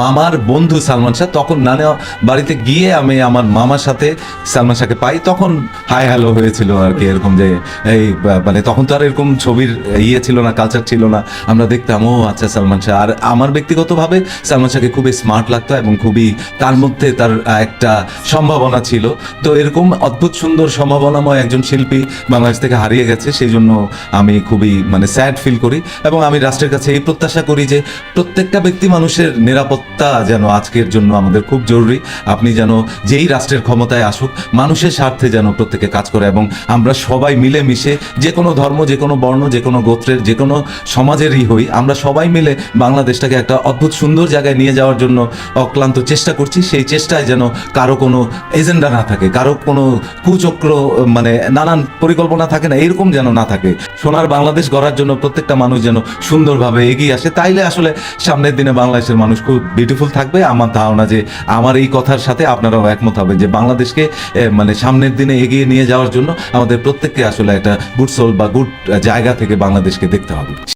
মামার বন্ধু সালমান শাহ, তখন নানা বাড়িতে গিয়ে আমি আমার মামার সাথে সালমান শাহকে পাই। তখন হাই হ্যালো হয়েছিল আর কি, এরকম যে এই মানে তখন তো আর এরকম ছবির ইয়ে ছিল না কালচার ছিল না। আমরা দেখতাম, ও আচ্ছা সালমান শাহ। আর আমার ব্যক্তিগতভাবে সালমান শাহকে খুবই স্মার্ট লাগতো এবং খুবই তার মধ্যে তার একটা সম্ভাবনা ছিল। তো এরকম অদ্ভুত সুন্দর সম্ভাবনাময় একজন শিল্পী বাংলাদেশ থেকে হারিয়ে গেছে, সেই জন্য আমি খুবই মানে স্যাড ফিল করি। এবং আমি রাষ্ট্রের কাছে এই প্রত্যাশা করি যে প্রত্যেকটা ব্যক্তি মানুষের নিরাপত্তা যেন আজকের জন্য আমাদের খুব জরুরি। আপনি যেন যেই রাষ্ট্রের ক্ষমতায় আসুক, মানুষের স্বার্থে যেন প্রত্যেকে কাজ করে এবং আমরা সবাই মিলে মিশে যে কোনো ধর্ম যে কোনো বর্ণ যে কোনো গোত্রের যে কোনো সমাজেরই হই, আমরা সবাই মিলে বাংলাদেশটাকে একটা অদ্ভুত সুন্দর জায়গায় নিয়ে যাওয়ার জন্য অক্লান্ত চেষ্টা করছি। সেই চেষ্টায় যেন কারও কোনো এজেন্ডা না থাকে, কারও কোনো কুচক্র মানে নানান পরিকল্পনা থাকে না, এরকম যেন না থাকে। সোনার বাংলাদেশ গড়ার জন্য প্রত্যেকটা মানুষ যেন সুন্দরভাবে এগিয়ে আসে। তাইলে আসলে সামনের দিনে বাংলাদেশের মানুষ খুব বিউটিফুল থাকবে। আমার ধারণা যে আমার এই কথার সাথে আপনারাও একমত হবেন যে বাংলাদেশকে মানে সামনের দিনে এগিয়ে নিয়ে যাওয়ার জন্য আমাদের প্রত্যেককে আসলে একটা গুড সোল বা গুড জায়গা থেকে বাংলাদেশকে দেখতে হবে।